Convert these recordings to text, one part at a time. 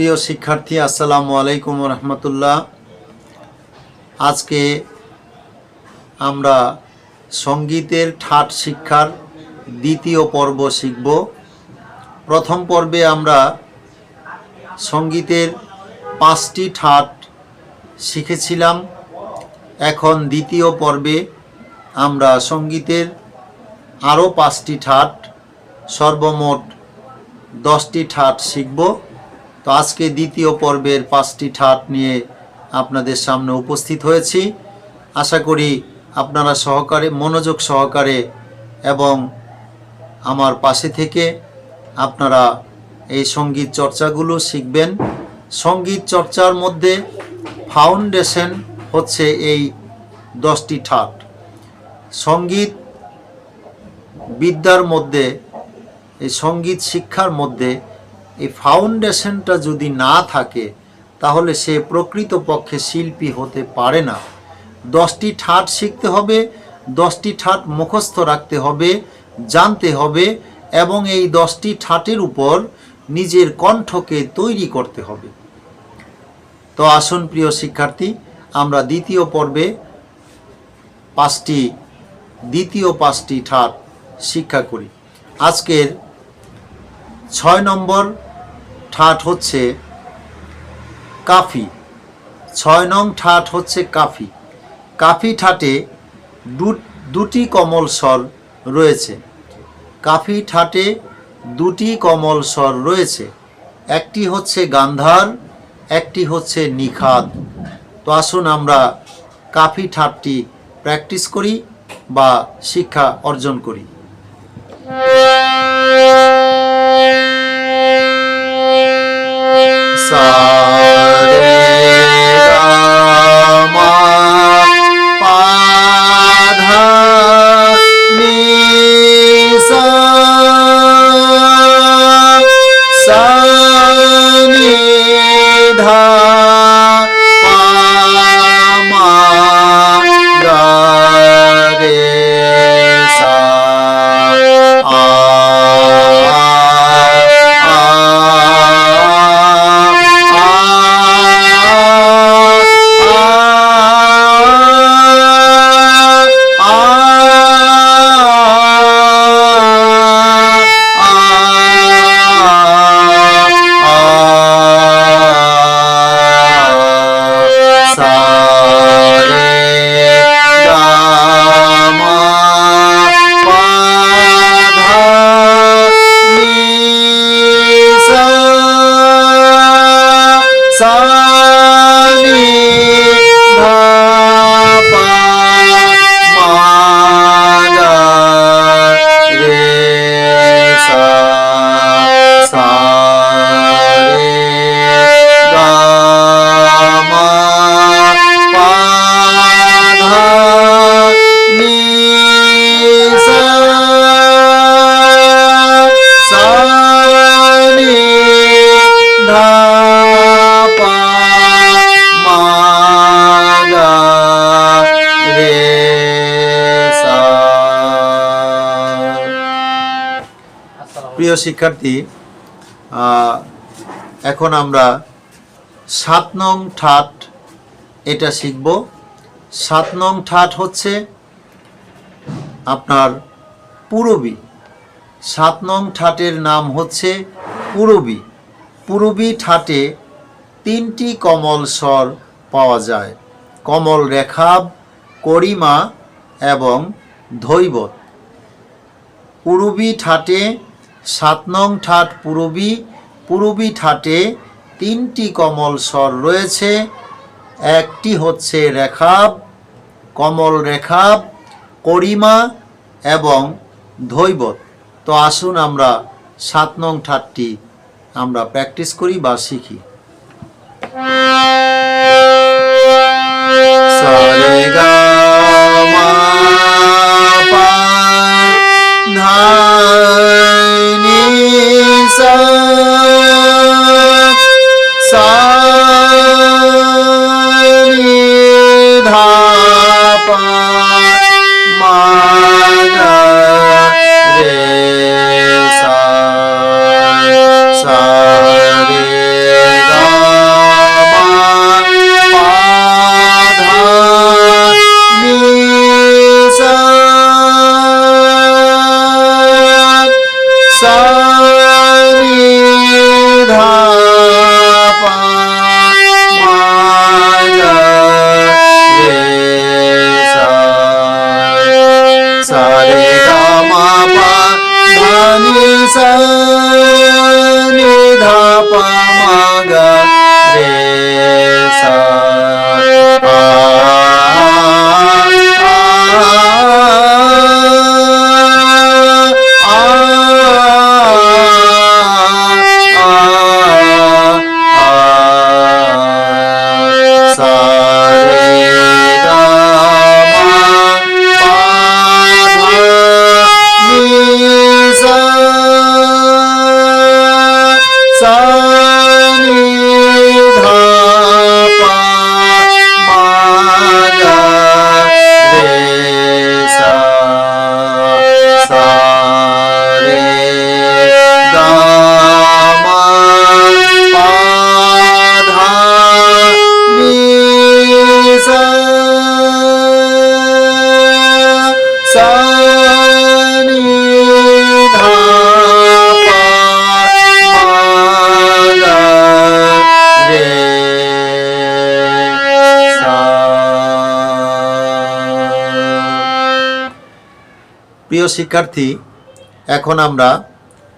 প্রিয় শিক্ষার্থী, আসসালামু আলাইকুম রহমতুল্লাহ। আজকে আমরা সঙ্গীতের ঠাট শিক্ষার দ্বিতীয় পর্ব শিখব। প্রথম পর্বে আমরা সঙ্গীতের পাঁচটি ঠাট শিখেছিলাম। এখন দ্বিতীয় পর্বে আমরা সঙ্গীতের আরও পাঁচটি ঠাট, সর্বমোট দশটি ঠাট শিখব। তো আজকে দ্বিতীয় পর্বের পাঁচটি ঠাট নিয়ে আপনাদের সামনে উপস্থিত হয়েছি। আশা করি আপনারা সহকারে, মনোযোগ সহকারে এবং আমার পাশে থেকে আপনারা এই সংগীত চর্চাগুলো শিখবেন। সংগীত চর্চার মধ্যে ফাউন্ডেশন হচ্ছে এই দশটি ঠাট। সংগীত বিদ্যার মধ্যে, এই সংগীত শিক্ষার মধ্যে এই ফাউন্ডেশনটা যদি না থাকে, তাহলে সে প্রকৃতপক্ষে শিল্পী হতে পারে না। দশটি ঠাট শিখতে হবে, দশটি ঠাট মুখস্থ রাখতে হবে, জানতে হবে এবং এই দশটি ঠাটের উপর নিজের কণ্ঠকে তৈরি করতে হবে। তো আসুন প্রিয় শিক্ষার্থী, আমরা দ্বিতীয় পর্বে পাঁচটি, দ্বিতীয় পাঁচটি ঠাট শিক্ষা করি। আজকের ছয় নম্বর ঠাট হচ্ছে কাফি। ছয় নং ঠাট হচ্ছে কাফি। কাফি ঠাটে দুটি কমল স্বর রয়েছে। কাফি ঠাটে দুটি কমল স্বর রয়েছে। একটি হচ্ছে গান্ধার, একটি হচ্ছে নিখাদ। তো আসুন আমরা কাফি ঠাটটি প্র্যাকটিস করি বা শিক্ষা অর্জন করি। প্রিয় শিক্ষার্থী এখন আমরা সাত নং ঠাট এটা শিখব। সাত নং ঠাট হচ্ছে আপনার পুরবী। সাত নং ঠাটের নাম হচ্ছে পুরবী। পুরবী ঠাটে তিনটি কমল স্বর পাওয়া যায়। কমল রেখাব, করিমা এবং ধৈবত। পুরবী ঠাটে সাত নং ঠাট পুরবী পুরবী ঠাটে তিনটি কমল স্বর রয়েছে। একটি হচ্ছে রেখাব, কমল রেখাব, করিমা এবং ধৈবত। তো আসুন আমরা সাত নং ঠাটটি আমরা প্র্যাকটিস করি বা শিখি। ধা শিক্ষার্থী, এখন আমরা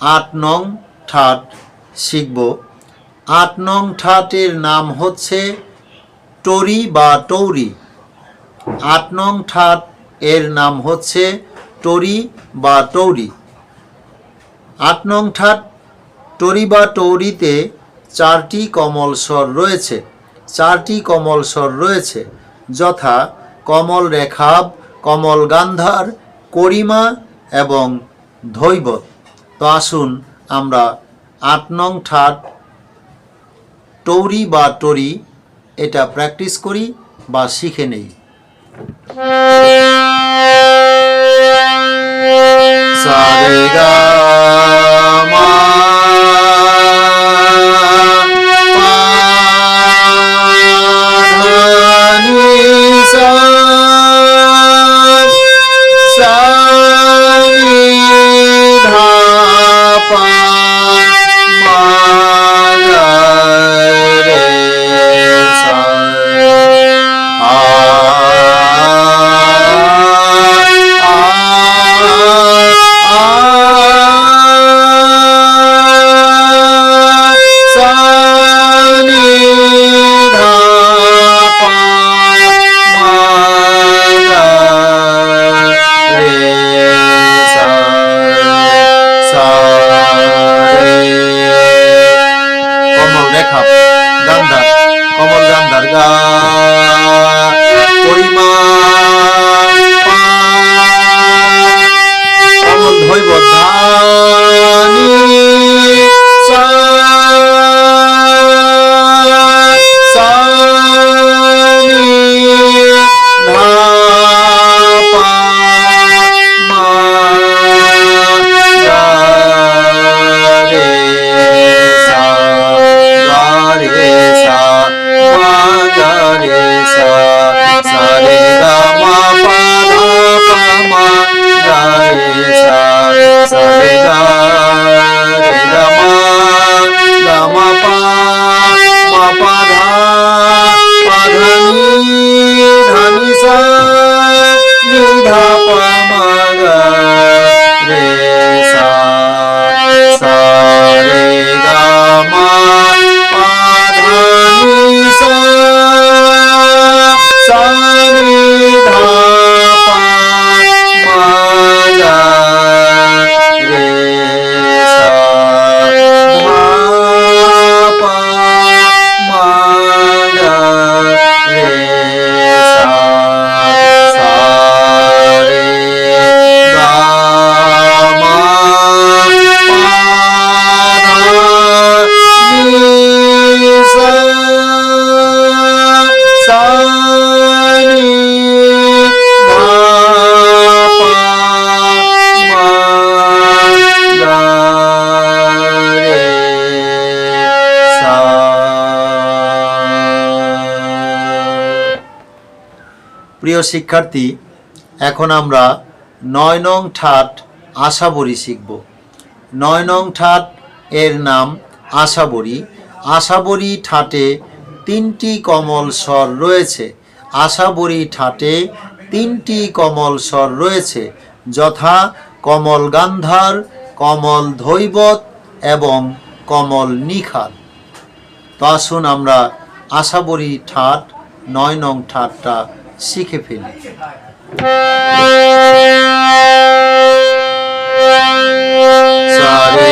আট নং ঠাট শিখব। আট নং ঠাটের নাম হচ্ছে টরি বা টৌরি আট নং ঠাট এর নাম হচ্ছে টরি বা টৌরি আট নং ঠাট টরি বা টৌরিতে চারটি কমল স্বর রয়েছে। চারটি কমল স্বর রয়েছে, যথা কমল রেখাব, কমল গান্ধার করিমা এবং ধৈবত তো আসুন আমরা আট নং ঠাট, টৌরি বা টরি, এটা প্র্যাকটিস করি বা শিখে নেই। সারে গা প্রিয় শিক্ষার্থী, এখন আমরা নয় নং ঠাট আশাবরী শিখব। নয় নং ঠাট এর নাম আশাবরী। আশাবরী ঠাটে তিনটি কমল স্বর রয়েছে। আশাবরী ঠাটে তিনটি কমল স্বর রয়েছে, যথা কমল গান্ধার, কমল ধৈবত এবং কমল নিখাত তো আসুন আমরা আশাবরী ঠাট, নয় নং ঠাটটা শিখে ফেলি। সারে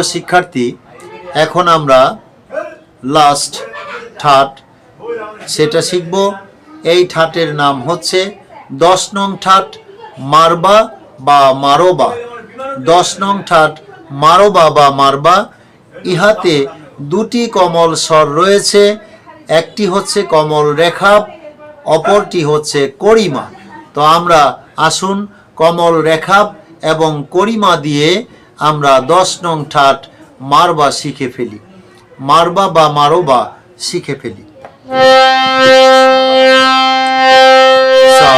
প্রিয় শিক্ষার্থী, এখন আমরা লাস্ট ঠাট। সেটা শিখব। এই ঠাটের নাম হচ্ছে দশ নং ঠাট মারবা বা মারোবা। দশ নং ঠাট মারোবা বা মারবা, ইহাতে দুটি কমল স্বর রয়েছে। একটি হচ্ছে কমল রেখাব অপরটি হচ্ছে করিমা। তো আমরা আসুন কমল রেখাব এবং করিমা দিয়ে আমরা দশ নং ঠাট মারবা শিখে ফেলি। মারবা বা মারোবা শিখে ফেলি। সা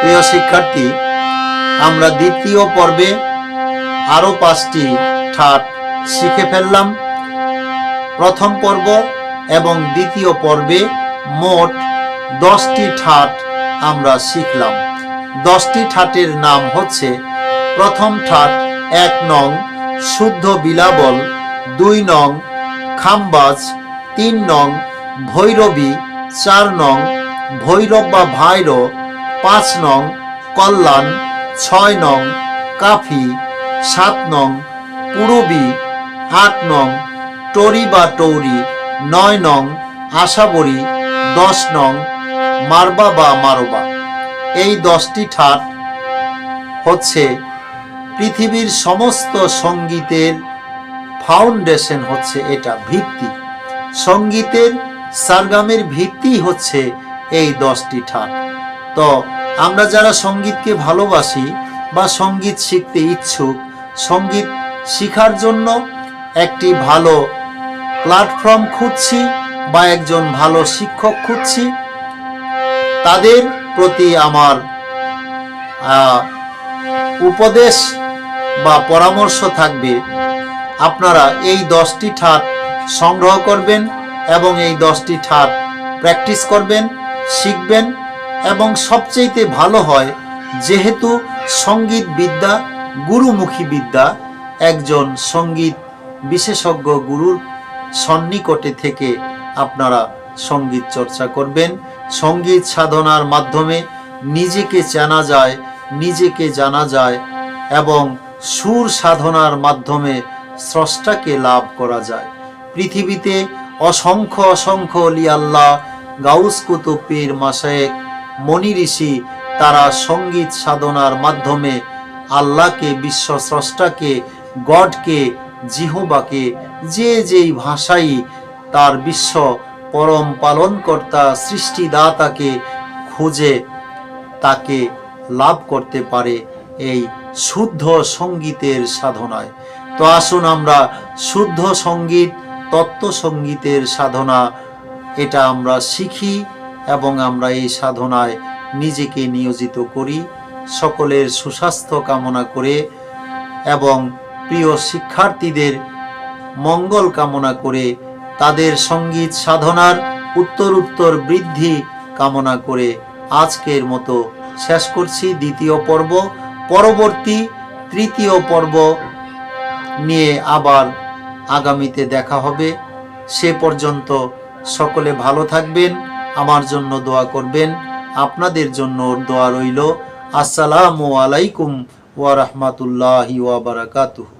প্রিয় শিক্ষার্থী আমরা দ্বিতীয় পর্বে আরও পাঁচটি ঠাট শিখে ফেললাম। প্রথম পর্ব এবং দ্বিতীয় পর্বে মোট দশটি ঠাট আমরা শিখলাম। দশটি ঠাটের নাম হচ্ছে প্রথম ঠাট এক নং শুদ্ধ বিলাবল, দুই নং খাম্বাজ, তিন নং ভৈরবী, চার নং ভৈরব বা ভাইর, পাঁচ নং কল্যাণ, ছয় নং কাফি, সাত নং পুরবী, আট নং টরি বা টৌরি। নয় নং আশাবরী, দশ নং মারবা বা মারবা। এই দশটি ঠাট হচ্ছে পৃথিবীর সমস্ত সঙ্গীতের ফাউন্ডেশন হচ্ছে এটা, ভিত্তি। সঙ্গীতের সারগামের ভিত্তি হচ্ছে এই দশটি ঠাট। তো আমরা যারা সঙ্গীতকে ভালোবাসি বা সংগীত শিখতে ইচ্ছুক, সংগীত শিখার জন্য একটি ভালো প্ল্যাটফর্ম খুঁজছি বা একজন ভালো শিক্ষক খুঁজছি, তাদের প্রতি আমার উপদেশ বা পরামর্শ থাকবে। আপনারা এই দশটি ঠাট সংগ্রহ করবেন এবং এই দশটি ঠাট প্র্যাকটিস করবেন, শিখবেন এবং সবচেয়েতে ভালো হয় যেহেতু সংগীত বিদ্যা গুরুমুখী বিদ্যা একজন সংগীত বিশেষজ্ঞ গুরুর সন্নিকটে থেকে আপনারা সংগীত চর্চা করবেন। সংগীত সাধনার মাধ্যমে নিজেকে চেনা যায়, নিজেকে জানা যায় এবং সুর সাধনার মাধ্যমে স্রষ্টাকে লাভ করা যায়। পৃথিবীতে অসংখ্য অসংখ্য অলি আল্লাহ, গাউস কুতুব পীর মাসায়েক মনি ঋষি, তারা সংগীত সাধনার মাধ্যমে আল্লাহকে, বিশ্ব স্রষ্টাকে, গডকে, জিহবাকে যে যেই ভাষাই তার বিশ্ব পরম পালনকর্তা সৃষ্টিদাতাকে খুঁজে, তাকে লাভ করতে পারে এই শুদ্ধ সঙ্গীতের সাধনায়। তো আসুন আমরা শুদ্ধ সংগীত, তত্ত্ব সঙ্গীতের সাধনা, এটা আমরা শিখি এবং আমরা এই সাধনায় নিজেকে নিয়োজিত করি, সকলের সুস্বাস্থ্য কামনা করে এবং প্রিয় শিক্ষার্থীদের মঙ্গল কামনা করে তাদের সংগীত সাধনার উত্তর উত্তর বৃদ্ধি কামনা করে আজকের মতো শেষ করছি দ্বিতীয় পর্ব। পরবর্তী তৃতীয় পর্ব নিয়ে আবার আগামীতে দেখা হবে। সে পর্যন্ত সকলে ভালো থাকবেন, আমার জন্য দোয়া করবেন, আপনাদের জন্য দোয়া রইল। আসসালামু আলাইকুম ওয়া রাহমাতুল্লাহি ওয়া বারাকাতুহু।